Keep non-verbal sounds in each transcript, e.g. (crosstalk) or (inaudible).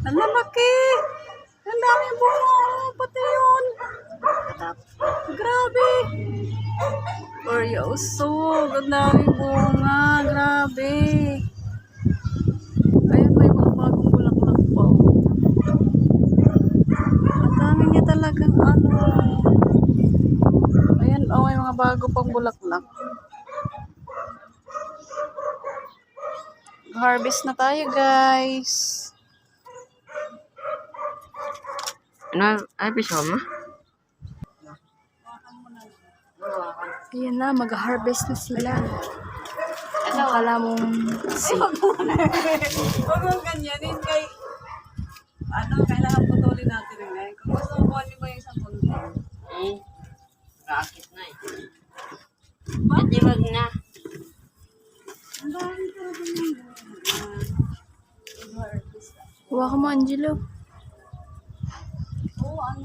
Ang lalaki. Ang dami bunga. Oh, pati yun. Grabe. Oreo usog. Ang dami bunga. Grabe. Ayun, may mga bagong bulaklak pa. oh. Ang dami niya talagang ano. Ayan, oh, may mga bago pang bulaklak. Harvest na tayo, guys. Ano, ay, piso mo? Ayan na, mag-harvest na sila. Akala mong si... Huwag mong ganyanin kay... Ano, kailangan putulin natin yun eh. Kung gusto mo kunin mo yung isang punto. Eh, kakit na eh. Pati wag na. Ang dami talaga yung harvest. Huwa ka mo, Angelo. Oo, ang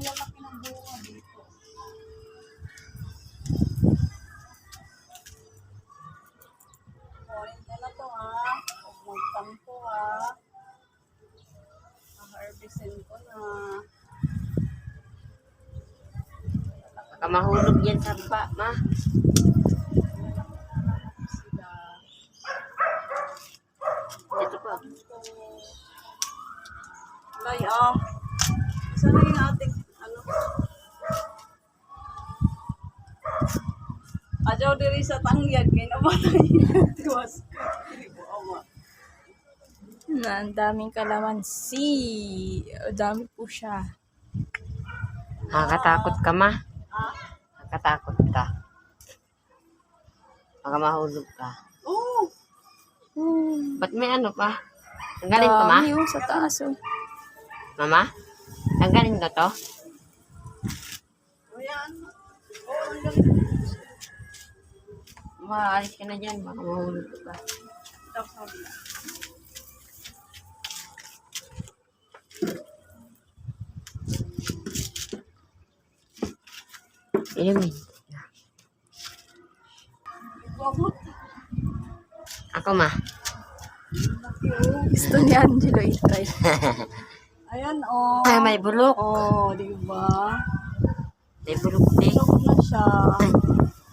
lalaki ng bunga dito. Kunin ko na to ha. Huwag magtampo ha. Ha-harvestin ko na. Baka mahulog yan sa ba, ma. Ito pa. Lay, ah. Saan na yung ating, ano? Adyaw diri sa tangyag, kaya namatay. (laughs) Tiwas ka. Hindi ko awa. Na, ang daming kalamansi. O, dami po siya. Nakakatakot ka, ma. Ah? Nakakatakot ka. Baka mahulog ka. Oo. Hmm. Ba't may ano pa? Tanggalin ko, ma? Dami yung sa taas. Oh. Mama? Tanggalin ko to? Ayan. Oo, ang galing. Maalis ka na dyan. Baka mahulog ka pa. Sabi na. Inumin. Ako, ma. Gusto ni Angelo itry. (laughs) Ayan, oh. Ay, may bulok. Oh, di ba? May bulok, te. Bulok na siya.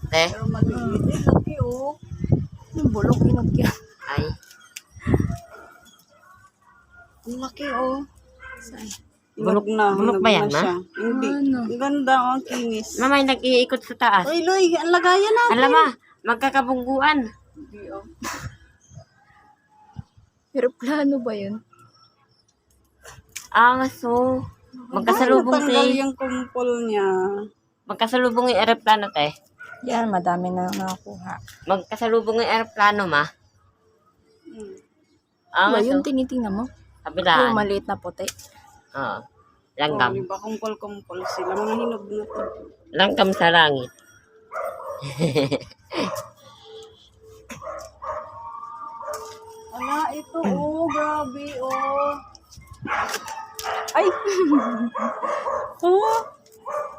Te. Pero maliit. Oh. Yung bulok, inog yan. Ay. Ang laki, oh. Saan? Bulok- na. bulok ba yan, ma? Hindi. Ano? Ang ganda, oh, ang kinis. Mama, yung nag-iikot sa taas. Uy, Loy, ang lagayan natin. Alam ma, magkakabungguan. Hindi, oh. Pero plano ba yun? Ah, so, magkasalubong Natanggal si, yung kumpol niya. magkasalubong yung aeroplano, te. Yan, madami na nakakuha. Magkasalubong yung aeroplano, ma. Hmm. Ah, Ba, so, yung tinitingnan mo? Yung kabilaan. maliit na puti. Oo. Oh, Langgam. di ba kumpol-kumpol sila? Mga hinog na to. Langgam sa langit. (laughs) Ala, ito, oh, grabe, oh. Ay! (laughs) oh,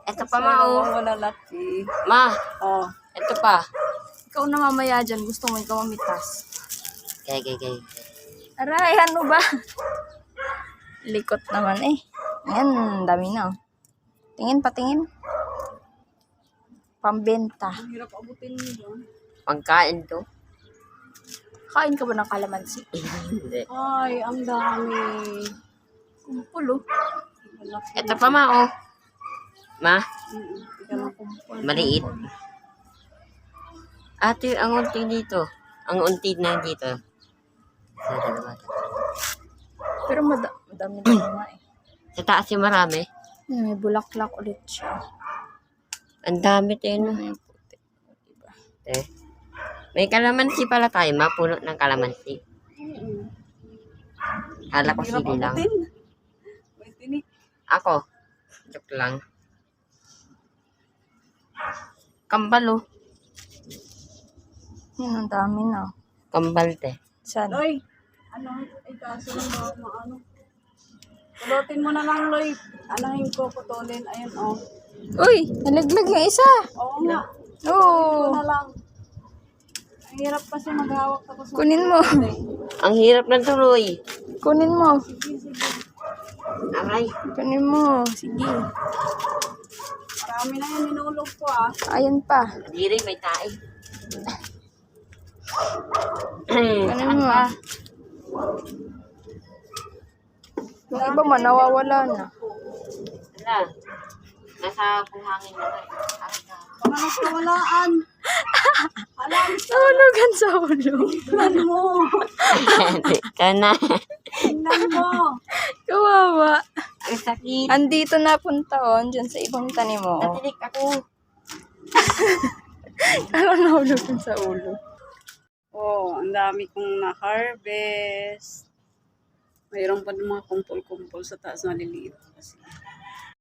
Ito pa, ma, oh. Wala laki. Ma, Oh. ito pa. Ikaw na mamaya dyan, gusto mo ikaw mamitas. Kaya, kaya, kaya. Aray, ano ba? Likot naman eh. Yan, dami na. oh. Tingin, patingin. Pambenta. Ang hirap abutin mo doon. Pagkain to. Kain ka ba ng kalamansi? (laughs) Hindi. Ay, ang dami. Kumpul. Malaki. Ito pa, ma, oh. Ma, maliit. Ate, ang unti dito. Ang unti na dito. Sa dalawa. Pero mada- madami na nga eh. Sa taas yung marami. Yan, May bulaklak ulit siya. Ang dami tayo, no? Yung puti? Diba? Eh. May kalamansi pala tayo, ma. Puno ng kalamansi. Kala ko sili lang. May tinik. Ako. Joke lang. Kambal, oh. Yan, ang dami na. Kambal, te. Saan? Loy, ano, ay kaso lang ba maano. Pulutin mo na lang, Loy. Anahin ko, putulin. Ayun, oh. Uy, nalaglag yung isa. Oo nga. Oo. Ito na lang. Ang hirap kasi maghawak tapos Kunin mo. eh. Ang hirap ng tuloy. Kunin mo. Sige, sige. Aray. Kunin mo. Sige. Marami na yan, minulog ko ah. Ayan pa. Diri, may tae. Kunin (clears throat) mo. Yung iba man, nawawala na. Wala. Nasa buhangin na tayo. Baka nagkawalaan. Alam, Nahulugan sa ulo. tingnan mo. (laughs) Tingnan mo. Kawawa. Sakit. Andito na punta on, dyan sa ibang tanim mo. Natilik ako. (laughs) Kala nahulugan sa ulo. Oh, ang dami kong na-harvest. Mayroon pa ng mga kumpul-kumpul sa taas na liliit kasi.